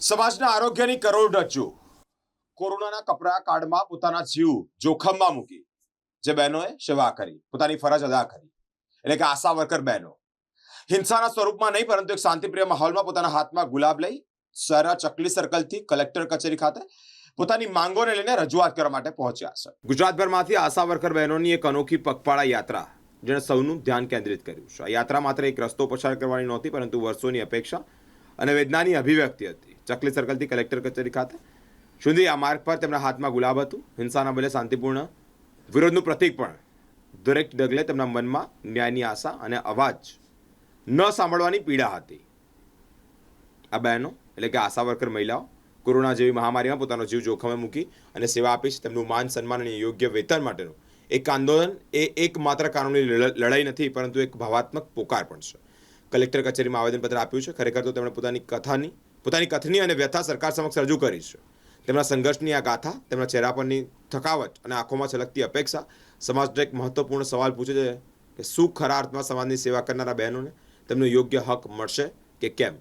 સમાજના આરોગ્યની કરોડરજ્જુ કોરોનાના કપરા કાળમાં પોતાના જીવ જોખમમાં મૂકી. જે બહેનોએ સેવા કરી, પોતાની ફરજ અદા કરી. એટલે કે આશા વર્કર બહેનો. હિંસાના સ્વરૂપમાં નહીં, પરંતુ એક શાંતિપ્રિય માહોલમાં પોતાના હાથમાં ગુલાબ લઈ સરા ચકલી સર્કલથી કલેક્ટર કચેરી ખાતે પોતાની માંગોને લઈને રજૂઆત કરવા માટે પહોંચ્યા છે. ગુજરાતભરમાંથી આશા વર્કર બહેનોની એક અનોખી પગપાળા યાત્રા, જેણે સૌનું ધ્યાન કેન્દ્રિત કર્યું છે. આ યાત્રા માત્ર એક રસ્તો પસાર કરવાની નહોતી, પરંતુ વર્ષોની અપેક્ષા અને વેદનાની અભિવ્યક્તિ હતી. ચકલી સર્કલથી કલેક્ટર કચેરી ખાતે. સુધી આ માર્ગ પર તેમના હાથમાં ગુલાબ હતું. હિંસાના બદલે શાંતિપૂર્ણ વિરોધનું પ્રતીક પણ દરેક ડગલે તેમના મનમાં ન્યાયની આશા અને અવાજ ન સાંભળવાની પીડા હતી. આ બહેનો, એટલે કે આશા વર્કર મહિલાઓ, કોરોના જેવી મહામારીમાં પોતાનો જીવ જોખમે મૂકી અને સેવા આપી છે. તેમનું માન, સન્માન અને યોગ્ય વેતન માટેનું. એક આંદોલન એ એકમાત્ર કાનૂની લડ- લડાઈ નથી, પરંતુ એક ભાવાત્મક પોકાર પણ છે. કલેક્ટર કચેરીમાં આવેદનપત્ર આપ્યું છે. ખરેખર તો તેમણે પોતાની કથાની પોતાની કથની અને વ્યથા સરકાર સમક્ષ રજૂ કરી છે તેમના સંઘર્ષની આ ગાથા, તેમના ચહેરા પરની થકાવટ અને આંખોમાં છલકતી અપેક્ષા સમાજનો એક મહત્વપૂર્ણ સવાલ પૂછે છે કે શું ખરા અર્થમાં સમાજની સેવા કરનારા બહેનોને તેમનો યોગ્ય હક મળશે કે કેમ?